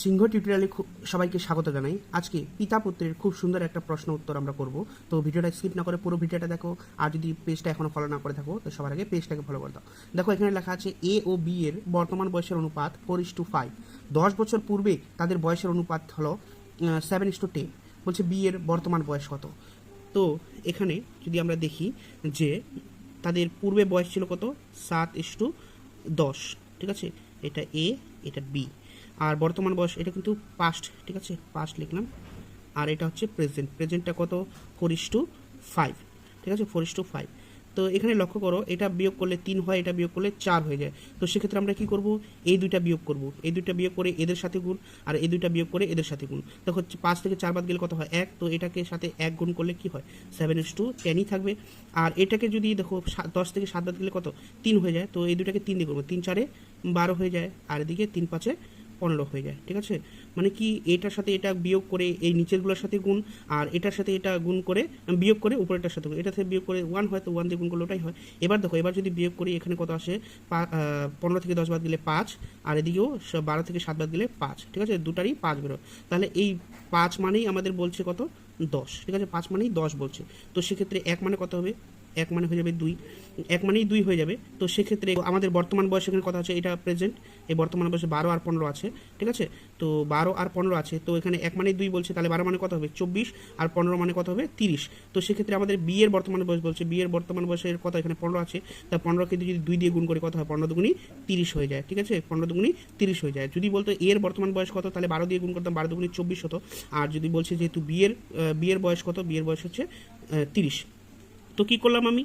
সিংহ টিউটোরিয়ালে খুব সবাইকে স্বাগত জানাই। আজকে পিতা পুত্রের খুব সুন্দর একটা প্রশ্ন উত্তর আমরা করব। তো ভিডিওটা স্কিপ না করে পুরো ভিডিওটা দেখো, আর যদি পেজটা এখনও ফলো না করে থাকো, তো সবার আগে পেজটাকে ফলো করে দাও। দেখো, এখানে লেখা আছে এ ও বি এর বর্তমান বয়সের অনুপাত ফোর ইস টু ফাইভ দশ বছর পূর্বে তাদের বয়সের অনুপাত হলো সেভেন ইস টু টেন বলছে বি এর বর্তমান বয়স কত? তো এখানে যদি আমরা দেখি যে তাদের পূর্বে বয়স ছিল কত? সাত ইস টু দশ। ঠিক আছে? এটা এ এটা বি আর বর্তমান বয়স, এটা কিন্তু পাস্ট ঠিক আছে? পাস্ট লিখলাম। আর এটা হচ্ছে প্রেজেন্ট প্রেজেন্টটা কত? ফোর ইস টু ফাইভ ঠিক আছে? ফোর ইস টু ফাইভ তো এখানে লক্ষ্য করো, এটা বিয়োগ করলে তিন হয়, এটা বিয়োগ করলে চার হয়ে যায়। তো সেক্ষেত্রে আমরা কি করব? এই দুইটা বিয়োগ করব। এই দুইটা বিয়োগ করে এদের সাথে গুণ, আর এই দুইটা বিয়োগ করে এদের সাথে গুণ। দেখো হচ্ছে পাঁচ থেকে চার বাদ গেলে কত হয়? এক। তো এটাকে সাথে এক গুণ করলে কি হয়? সেভেন ইস টু টেনই থাকবে। আর এটাকে যদি দেখো দশ থেকে সাত বাদ গেলে কত? তিন হয়ে যায়। তো এই দুটাকে তিন দিয়ে করব। তিন চারে বারো হয়ে যায়। আর এদিকে তিন পাঁচে পনেরো হয়ে যায়, ঠিক আছে? মানে কি এটার সাথে এটা বিয়োগ করে এই নিচেরগুলোর সাথে গুণ, আর এটার সাথে এটা গুণ করে বিয়োগ করে উপরেরটার সাথে গুণ, এটা থেকে বিয়োগ করে ওয়ান হয়, তো ওয়ান দিয়ে গুণ করলে ওটাই হয়। এবার দেখো, এবার যদি বিয়োগ করি, এখানে কত আসে? পনেরো থেকে দশ বাদ গেলে পাঁচ, আর এদিকেও বারো থেকে সাত বাদ গেলে পাঁচ, ঠিক আছে? দুটারই পাঁচ বেরো তাহলে এই পাঁচ মানেই আমাদের বলছে কত? দশ, ঠিক আছে? পাঁচ মানেই দশ বলছে। তো সেক্ষেত্রে এক মানে কত হবে? এক মানে হয়ে যাবে দুই। এক মানেই দুই হয়ে যাবে। তো সেক্ষেত্রে আমাদের বর্তমান বয়স এখানে কথা আছে এটা প্রেজেন্ট এই বর্তমান বয়সে বারো আর পনেরো আছে, ঠিক আছে? তো বারো আর পনেরো আছে, তো এখানে এক মানেই দুই বলছে, তাহলে বারো মানে কত হবে? চব্বিশ। আর পনেরো মানে কত হবে? তিরিশ। তো সেক্ষেত্রে আমাদের বিয়ের বর্তমান বয়স বলছে বিয়ের বর্তমান বয়সের কথা এখানে পনেরো আছে। তা পনেরোকে যদি দুই দিয়ে গুণ করে, কত হয়? পনেরো দুগুনি তিরিশ হয়ে যায়, ঠিক আছে? পনেরো দুগুনি তিরিশ হয়ে যায়। যদি বলতো এর বর্তমান বয়স কত, তাহলে বারো দিয়ে গুণ করতাম, বারো দুগুনি চব্বিশ হতো। আর যদি বলছে যেহেতু বিয়ের বিয়ের বয়স কত? বিয়ের বয়স হচ্ছে তিরিশ। তো কী করলাম আমি?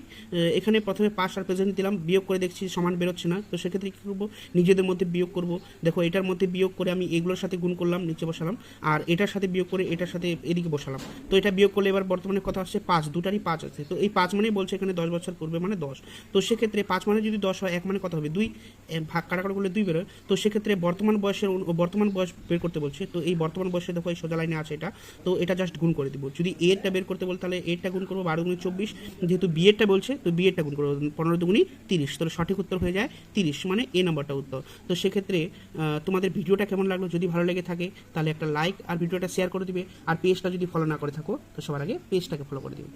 এখানে প্রথমে পাস আর প্রেজেন্ট দিলাম, বিয়োগ করে দেখছি সমান বেরোচ্ছে না। তো সেক্ষেত্রে কী করব? নিজেদের মধ্যে বিয়োগ করব। দেখো, এটার মধ্যে বিয়োগ করে আমি এগুলোর সাথে গুণ করলাম, নিচে বসালাম। আর এটার সাথে বিয়োগ করে এটার সাথে এদিকে বসালাম। তো এটা বিয়োগ করলে এবার বর্তমানে কথা আসছে পাঁচ, দুটারই পাঁচ আছে। তো এই পাঁচ মানেই বলছে এখানে দশ বছর পূর্বে মানে দশ। তো সেক্ষেত্রে পাঁচ মানে যদি দশ হয়, এক মানে কত হবে? দুই ভাগ কাটাকাটি করলে দুই বেরোয়। তো সেক্ষেত্রে বর্তমান বয়সের বর্তমান বয়স বের করতে বলছে। তো এই বর্তমান বয়সে দেখো এই সোজা লাইনে আছে এটা। তো এটা জাস্ট গুণ করে দিব। যদি এরটা বের করতে বল, তাহলে এরটা গুণ করব বারো গুণি চব্বিশ। যেহেতু বিয়েরটা বলছে, তো বিয়েরটা গুণ করব পনেরো দুগুণি তিরিশ। তাহলে সঠিক উত্তর হয়ে যায় তিরিশ মানে এ নম্বরটা উত্তর। তো সেক্ষেত্রে তোমাদের ভিডিওটা কেমন লাগল? যদি ভালো লেগে থাকে, তাহলে একটা লাইক আর ভিডিওটা শেয়ার করে দিবে। আর পেজটা যদি ফলো না করে থাকো, তো সবার আগে পেজটাকে ফলো করে দিবে।